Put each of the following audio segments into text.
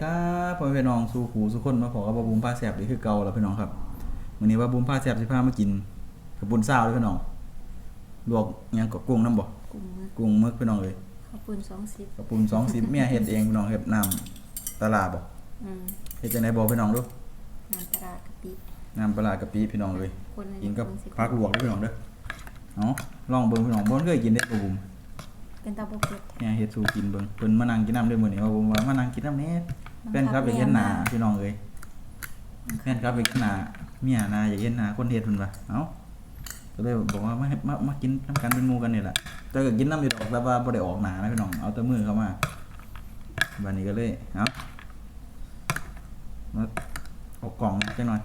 ครับพ่อแม่พี่น้องสู่หูสู่คนมาขอกับบาบูมผ้าแสบนี่คือเก่าแล้วพี่น้องครับวันนี้บาบูมผ้าแสบสิพามากินกับปุ้นซาวเลยพี่น้องลวกหยังกับกุ้งน้ำบ่กลุ่มมือกุ้งมึกพี่น้องเลยขอบคุณสองสิบกับปุ้นสองสิบเมียเฮ็ดเองพี่น้องเฮ็ดน้ำปลาร้าบ่อืมเฮ็ดจังไดบ่พี่น้องดูงานตลาดกะปิน้ำปลาร้ากะปิพี่น้องเลยคนในกินกับเมืองสิผักลวกเด้อพี่น้องเด้อเอาลองเบิ่งพี่น้องบ่เคยกินเด้อบ่บุม เป็นตาบกเก็ตเนี่ยเฮ็ดสู่กินเบิ่งเพิ่นมานั่งกินน้ำด้วยมื้อนี้ว่าผมว่ามานั่งกินน้ำแหน่แฟนครับอยากเห็นหน้าพี่น้องเอ้ยแฟนครับอยากเห็นหน้าเมียหน้าอยากเห็นหน้าคนเฮ็ดเพิ่นว่าเอ้าก็เลยบอกว่ามามามากินน้ำกันเป็นหมู่กันนี่แหละแต่ก็กินน้ำอยู่ดอกแต่ว่าบ่ได้ออกหน้านะพี่น้องเอาแต่มือเข้ามาบัดนี้ก็เลยเอ้ามาเอากล่องจังหน่อย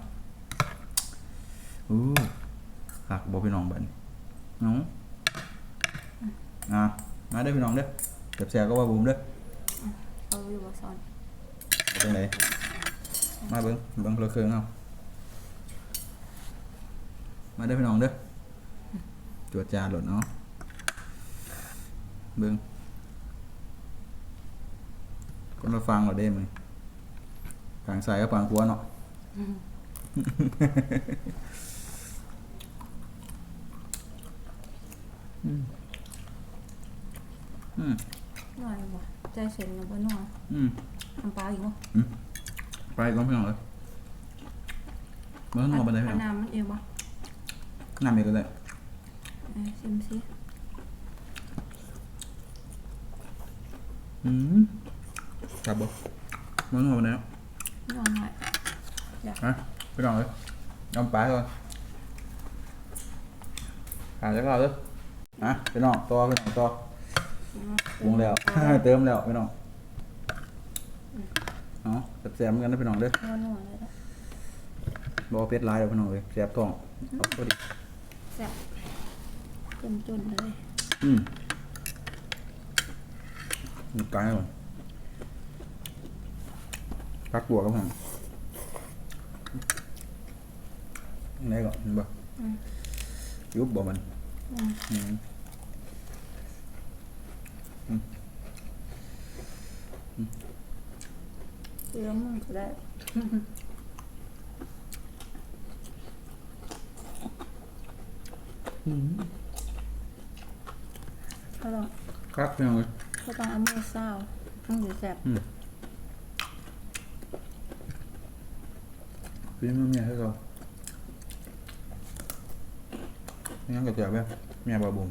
อู้คักบ่พี่น้องบัดนี้เอ้าอะ มาเด้อพี่น้องเด้อแซ่บๆก็ว่าบุมเด้อเอาอยู่บ่ซ้อนเอาจังไดมาเบิ่งเบิ่งเราเครื่องเอามาเด้อพี่น้องเด้อจวดจานโหลดเนาะเบิ่งคนละฟังเราได้มั้ยฝั่งซ้ายกับฝั่งขวาเนาะ อืม อืมหน่อยบ่ใจเส้นกับบ่นัวอืมน้ำปลาอีกบ่ไปก่อนพี่น้องเลยเบิ่งหนอบันไดพี่อัน้องน้ำมันเองบ่น้ำอีกก็ได้เอ้ยชิมสิอืมครับบ่เบิ่งหนอบันไดเนาะนัวหน่อยฮะพี่น้องเลยน้ำปลาก่อนหาจะเข้าเด้ออะพี่น้องต่อพี่น้องต่อ ปรุงแล้วเติมแล้วพี่น้องเอ๋อแซ่บๆเหมือนกันนะพี่น้องเด้อนัวๆเลยนะบ่เอาเป็ดหลายเด้อพี่น้องเลยแซ่บท้องเอาพอดีแซ่บเต็มจนเลย อืมมีไก่ก่อนปักบัวครับผมไหนก่อนเห็นบ่อืมยุบบ่มัน อืมอืมอืม เดี๋ยวมึงก็ได้ อืมเขาต้องครับพี่น้องเลยเขาต้องเอามือเศร้ามันสิแซ่บพี่มึงเมียให้เราไม่งั้นก็จะแบบเมียบาบุม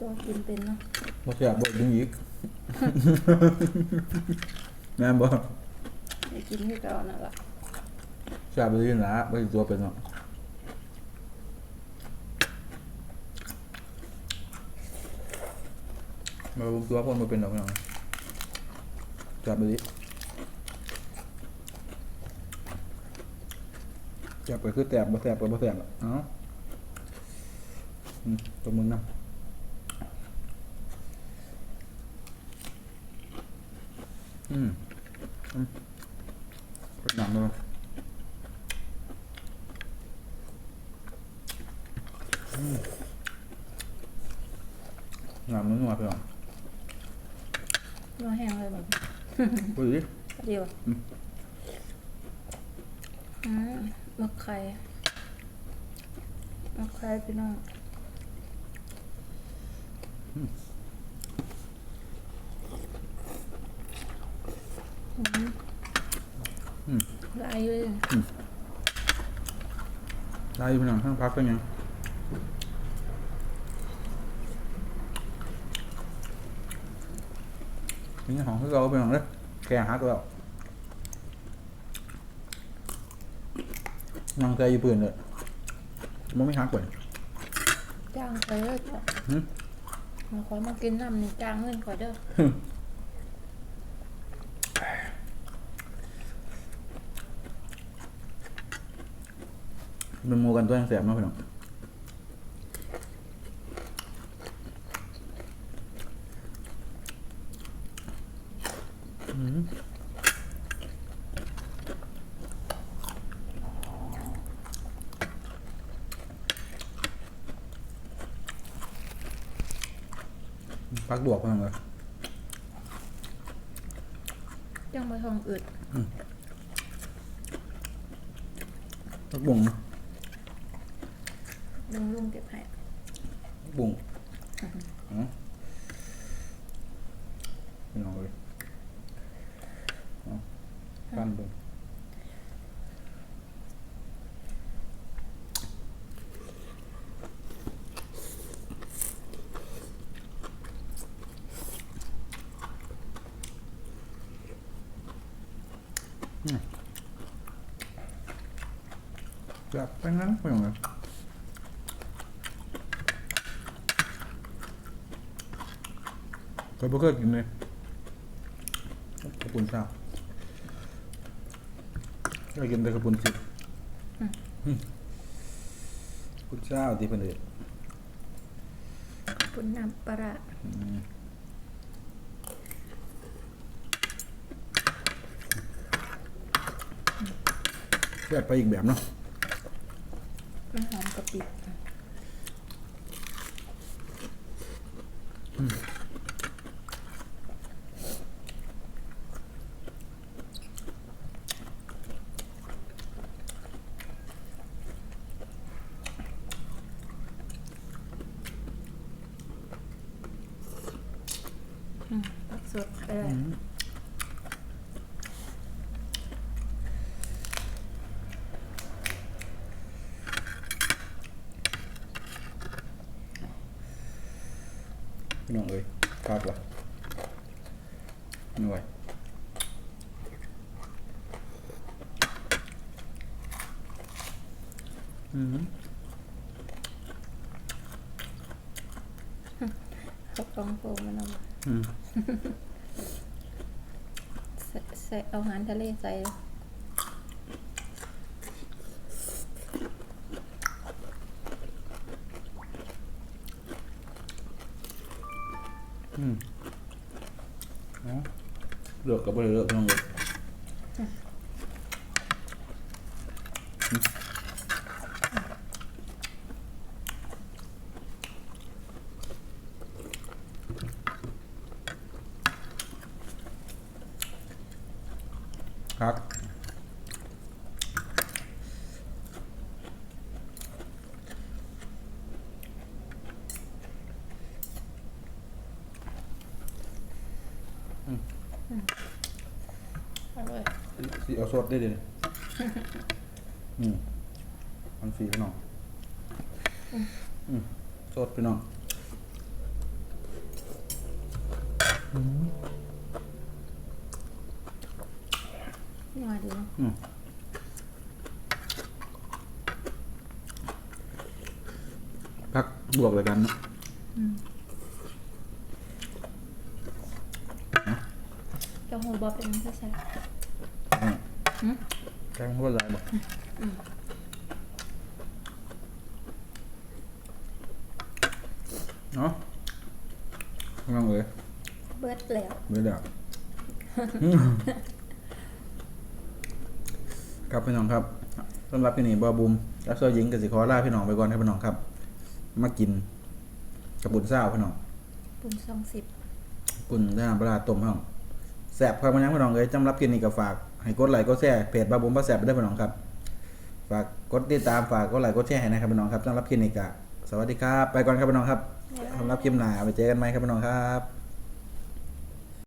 ตัวกินเป็นเนาะบ่เสียบ่ดึงอีกแม่นบ่ได้กินคือเก่านั่นล่ะเสียบ่ดึงละบ่สิตัวเป็นเนาะบาบุมตัวคนบ่เป็นดอกพี่น้องเสียบ่ดิเสียบก็คือแตบบ่แตบก็บ่แตบอะเอ้าอืมตัวมึงนำ อืมอืมกดหนังเลยอืมงามนัวๆไปหรอนัวแห้งเลยแบบพูดดิดีวอืมอืมมักไข่มักไข่พี่น้องอืม อืม ห ลายเลยได้อยู่พี่น้องข้างพักก็ยังนี่ของที่เราไปหน่อยเลยแกหักแล้วนั่งใจอยู่ปืนเลยมันไม่หักเปิดจ้างไปเลยจ้ะมมาขอมากินน้ำนี่จ้างเงินก่อนเด้อ เป็นหมูกันตัวยังแสบมากพี่น้องอืมพักบวกเพิ่นเลยจังมาทองอึดพักบุ้งนะ ลุงลุงเก็บให้พักบุ้งอ๋อพี่น้องเลยเอาปั้นเบิ่งแบบไปนั่งไปอย่างไร เคยบ่เคยกินเลยกระปุนชาเคยกินแต่กระปุนจิบกุนเจ้าที่เพิ่นเอิ้นปุ่นน้ำปลาร้าแบบไปอีกแบบเนาะมันหอมกะปิอืม ผักสดเออพี่น้องเอ้ยครับล่ะหน่วยอืมข้าวกล้องโฟมมันเอาอืม ใส่ใส่เอาอาหารทะเลใส่อืมอ๋อเลือกกับบ่ได้เลือกพี่น้องเอ้ยครับ อร่อยสิเอาสดได้เลยอืมมันฟรีพี่น้องอืมสดพี่น้องนัวดีเนาะอืมพักบวกเลยกันเนาะเจ้าหูบอเป็นยังไงใส่อืมหืมแกงหัวไหลายบอกเนาะพี่น้องเอ้ยเบิดแล้วไม่ได้ครับพี่น้องครับสำหรับพี่นี่บอบุมและโซยิงกับสิขอลาพี่น้องไปก่อนครับพี่น้องครับ มากินกระปุนเศร้าพี่น้องปุ่นสองสิบกุนท่าปลาต้มพี่น้อง แสบครับมันยังพี่น้องเลยจำรับกินนี่กับฝากให้กดไลค์กดแชร์เพจบาบุมบ้าแสบไปได้วยพี่น้องครับ ฝากกดติดตามฝากกดไลค์กดแชร์ให้นะครับพี่น้องครับจำรับคลินิกอะสวัสดีครับ ไปก่อนครับพี่น้องครับสำหรับคลิปหน้าไปเจอกันไหมครับพี่น้องครับ